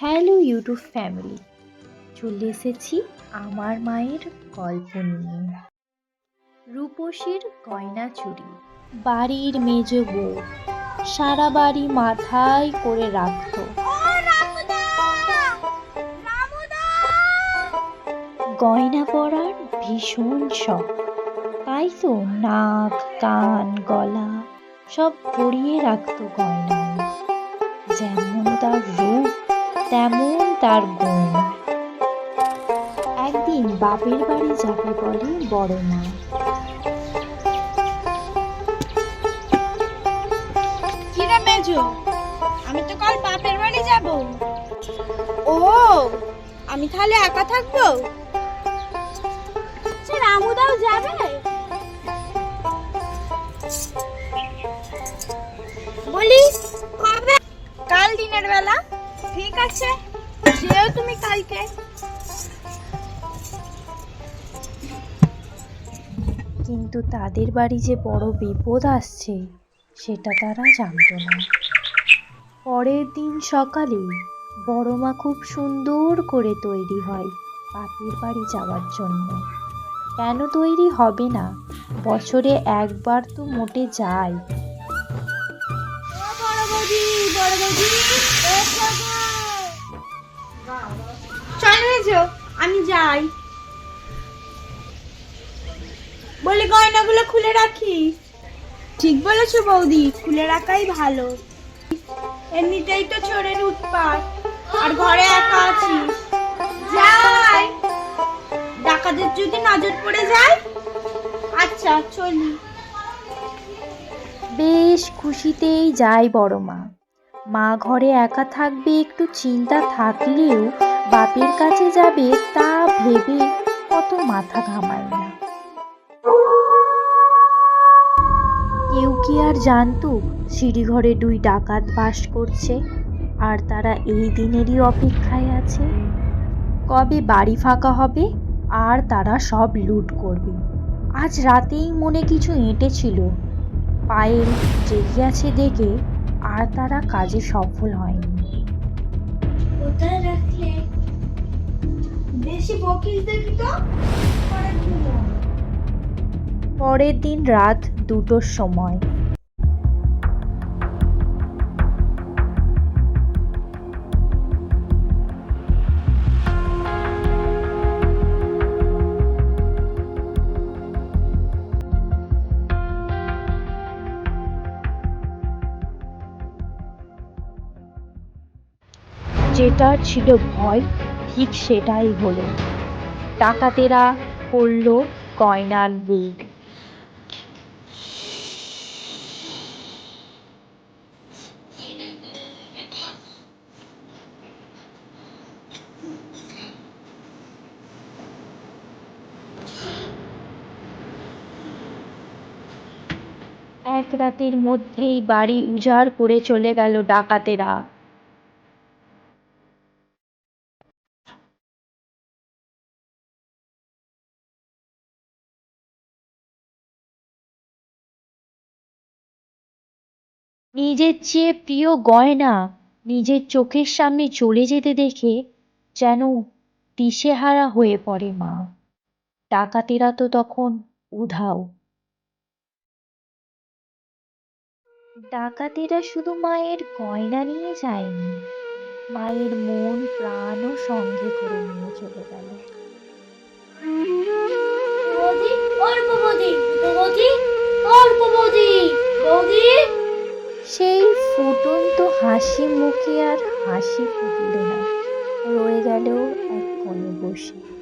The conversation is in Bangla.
Hello YouTube family. চলে এসেছি আমার মায়ের গল্প নিয়ে। রূপসীর গয়না চুরি। বাড়ির মেজ বউ। সারা বাড়ি মাথায় করে রাখতো। গয়না পরার ভীষণ শখ। তাই তো নাক কান গলা সব পরিয়ে রাখতো গয়না যেমন তার রূপ তেমন তার গুণ। একদিন বাপের বাড়ি যাবে বলে বড় মা। কিরে মেজো? আমি তো কাল বাপের বাড়ি যাব। ও আমি তাহলে একা থাকব? আচ্ছা রামুদাও যাবে? বলি কবে? কাল দিনের বেলা। ঠিক আছে যেও তুমি কালকে। কিন্তু তাদের বাড়ি যে বড় বিপদ আসছে সেটা তারা জানতো না। পরের দিন সকালে বড় মা খুব সুন্দর করে তৈরি হয় বাপের বাড়ি যাওয়ার জন্য। কেন তৈরি হবে না? বছরে একবার তো মোটে যায়। বড় বৌদি বড় বৌদি। আমি যাই। বলে গয়নাগুলো খুলে রাখি। ঠিক বলেছ বৌদি, খুলে রাখাই ভালো। এমনিতেই তো চোরের উৎপাত, আর ঘরে একা আছিস যাই। ডাকাতের যদি নজর পড়ে যায় আচ্ছা চলি। বেশ খুশিতেই যায় বড় মা। মা ঘরে একা থাকবে, একটু চিন্তা থাকলেও বাপের কাছে যাবে তা ভেবে কত মাথা ঘামায় না। কেউ কি আর জানতো সিঁড়িঘরে দুই ডাকাত বাস করছে আর তারা এই দিনেরই অপেক্ষায় আছে? কবে বাড়ি ফাঁকা হবে আর তারা সব লুট করবে? আজ রাতেই মনে কিছু এঁটেছিল। পায়েল জেগে আছে দেখে আর তারা কাজে সফল হয়নি। কোথায় রাখলে? বেশি তো? পরের দিন রাত দুটোর সময়। যেটা ছিল ভয় ঠিক সেটাই হলো। ডাকাতেরা করল গয়নার লুট এক রাতের মধ্যেই বাড়ি উজাড় করে চলে গেল ডাকাতেরা। নিজের চেয়ে প্রিয় গয়না নিজের চোখের সামনে চলে যেতে দেখে যেন দিশেহারা হয়ে পড়ে মা। ডাকাতেরা তো তখন উধাও। ডাকাতেরা শুধু মায়ের গয়না নিয়ে যায়নি, মায়ের মন, প্রাণও সঙ্গে করে নিয়ে চলে গেল। অল্প বৌদি অল্প বৌদি বৌদি। সেই ফুটন্ত হাসি মুখে আর হাসি ফুটল না। রয়ে গেল এক কোণে বসে।